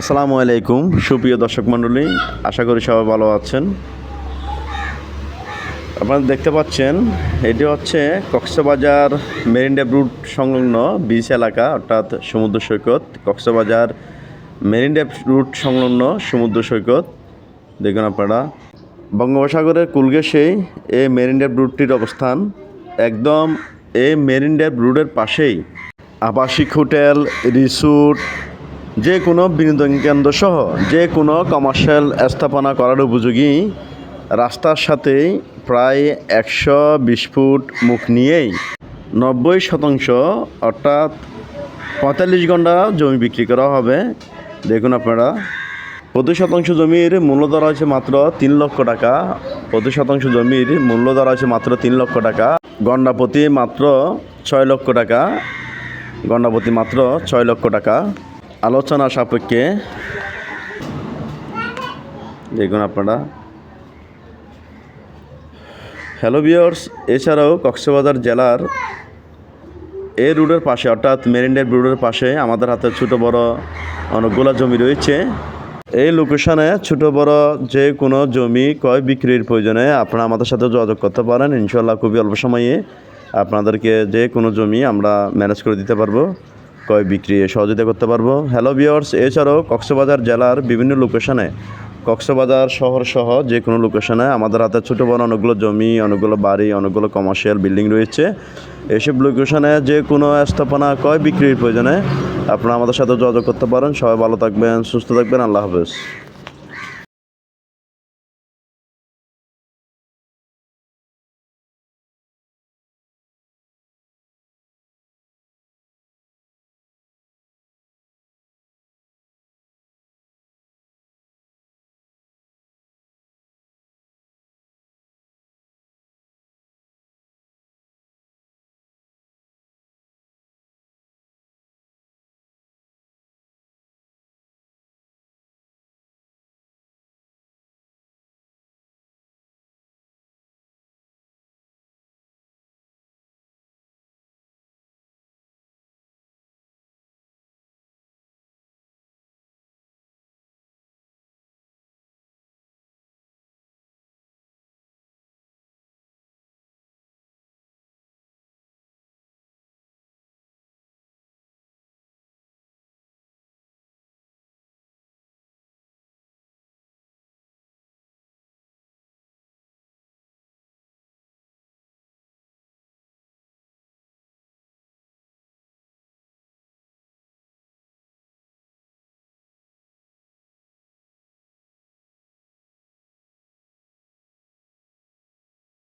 আসসালামু আলাইকুম, সুপ্রিয় দর্শক মণ্ডলী, আশা করি সবাই ভালো আছেন। আপনারা দেখতে পাচ্ছেন, এটি হচ্ছে কক্সবাজার মেরিন ড্রাইভ রুট সংলগ্ন বিচ এলাকা, অর্থাৎ সমুদ্র সৈকত। কক্সবাজার মেরিন ড্রাইভ রুট সংলগ্ন সমুদ্র সৈকত। দেখুন আপনারা, বঙ্গোপসাগরের কুলগেসেই এই মেরিন ড্রাইভ রুটটির অবস্থান। একদম এই মেরিন ড্রাইভ রুটের পাশেই আবাসিক হোটেল, রিসোর্ট যে কোনো বিনোদন কেন্দ্র সহ যে কোনো কমার্শিয়াল স্থাপনা করার উপযোগী রাস্তার সাথেই প্রায় একশো বিশ ফুট মুখ নিয়েই নব্বই শতাংশ অর্থাৎ পঁয়তাল্লিশ ঘণ্টা জমি বিক্রি করা হবে। দেখুন আপনারা, প্রতি শতাংশ জমির মূল্য ধরা হয়েছে মাত্র তিন লক্ষ টাকা। প্রতি শতাংশ জমির মূল্য ধরা হয়েছে মাত্র তিন লক্ষ টাকা। গন্ডা প্রতি মাত্র ছয় লক্ষ টাকা। গণ্ডাপতি মাত্র ছয় লক্ষ টাকা। আলোচনা সাপেক্ষে দেখুন আপনারা। হ্যালো বিয়ার্স এছাড়াও কক্সবাজার জেলার এই রুটের পাশে, অর্থাৎ মেরিন্ডের রুটের পাশে আমাদের হাতে ছোটো বড় অনেকগুলো জমি রয়েছে। এই লোকেশনে ছোট বড় যে কোনো জমি ক্রয় বিক্রির প্রয়োজনে আপনারা আমাদের সাথে যোগাযোগ করতে পারেন। ইনশাল্লাহ খুবই অল্প সময়ে আপনাদেরকে যে কোনো জমি আমরা ম্যানেজ করে দিতে পারব। ক্রয় বিক্রিয়ে সহযোগিতা করতে পারব। হ্যালো বিয়ার্স এছাড়াও কক্সবাজার জেলার বিভিন্ন লোকেশনে কক্সবাজার শহর সহ যে কোনো লোকেশনে আমাদের হাতে ছোটো বড় অনেকগুলো জমি, অনেকগুলো বাড়ি, অনেকগুলো কমার্শিয়াল বিল্ডিং রয়েছে। এসব লোকেশনে যে কোনো স্থাপনা ক্রয় বিক্রির প্রয়োজনে আপনারা আমাদের সাথে যোগাযোগ করতে পারেন। সবাই ভালো থাকবেন, সুস্থ থাকবেন, আল্লাহ হাফেজ।